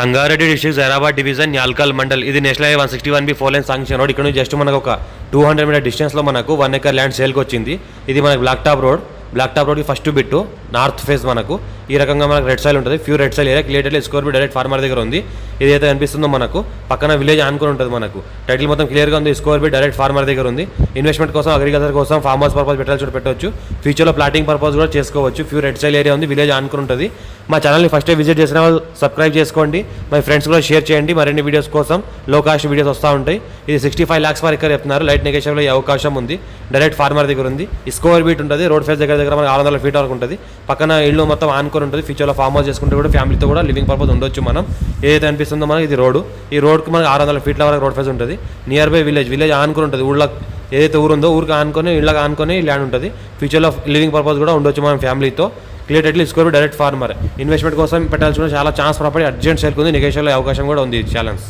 Sangareddy district Zaheerabad division Yalkal mandal. ఇది national highway one sixty one B four line sanction road. ఇక్కడ నుంచి just మనకు ఒక two hundred metre డిస్టెన్స్లో మనకు వన్ ఎకర్ ల్యాండ్ సేల్కి వచ్చింది. ఇది మనకు black top road black top రోడ్కి ఫస్ట్ బిట్టు నార్త్ ఫేస్ మనకు. ఈ రకంగా మనకు రెడ్ సైల్ ఉంటుంది. Few red soil area. Clearly score B direct farmer దగ్గర ఉంది. ఇది అయితే అనిపిస్తుందో మనకు పక్కన విలేజ్ ఆనుకుని ఉంటుంది మనకు. టైటిల్ మొత్తం క్లియర్గా ఉంది. స్కోర్ బి డైరెక్ట్ ఫార్మర్ దగ్గర ఉంది. ఇన్వెస్ట్మెంట్ కోసం అగ్రికల్చర్ కోసం ఫార్మర్స్ పర్పస్ పెట్టాల్సి పెట్టవచ్చు. ఫ్యూచర్లో ప్లాటింగ్ పర్పస్ కూడా చేసుకోవచ్చు. ఫ్యూ రెడ్ సైల్ ఏరియా ఉంది. విలేజ్ ఆనుకుని ఉంటుంది. మా ఛానల్ని ఫస్ట్ విజిట్ చేసిన వాళ్ళు సబ్స్క్రైబ్ చేసుకోండి. మరి ఫ్రెండ్స్ కూడా షేర్ చేయండి. మరిన్ని వీడియోస్ కోసం లో కాస్ట్ వీడియోస్ వస్తూ ఉంటాయి. ఇది సిక్స్టీ ఫైవ్ ల్యాక్స్ వరకు ఇక్కడ చెప్తున్నారు లైట్ నెగేషన్లో ఈ అవకాశం ఉంది. డైరెక్ట్ ఫార్మర్ దగ్గర ఉంది. ఇస్కోవర్ స్కోర్ బీట్ ఉంటుంది. రోడ్ ఫేస్ దగ్గర దగ్గర మనకి ఆరు వందల ఫీట్ వరకు ఉంటుంది. పక్కన ఇల్లు మొత్తం ఆనుకొని ఉంటుంది. ఫ్యూచర్లో ఫార్మ్ హౌస్ చేసుకుంటే కూడా ఫ్యామిలీతో కూడా లివింగ్ పర్పస్ ఉండొచ్చు మనం. ఏదైతే అనిపిస్తుందో మనకి ఇది రోడ్ ఈ రోడ్కి మనకి ఆరు వందల ఫీట్ల వరకు రోడ్ ఫేస్ ఉంటుంది. నియర్ బై విలేజ్ విలేజ్ ఆనుకొని ఉంటుంది. ఊళ్ళో ఏదైతే ఊరుందో ఊరికి ఆనుకొని ఇళ్ళకి ఆనుకొని ల్యాండ్ ఉంటుంది. ఫ్యూచర్లో లివింగ్ పర్పస్ కూడా ఉండొచ్చు మనం ఫ్యామిలీతో clear score direct farmer investment కోసం పెట్టాల్సిన చాలా ఛాన్స్ ప్రాపర్టీ అర్జెంట్ సేల్కి ఉంది. నెగేషన్లో అవకాశం కూడా ఉంది ఛాలెంజ్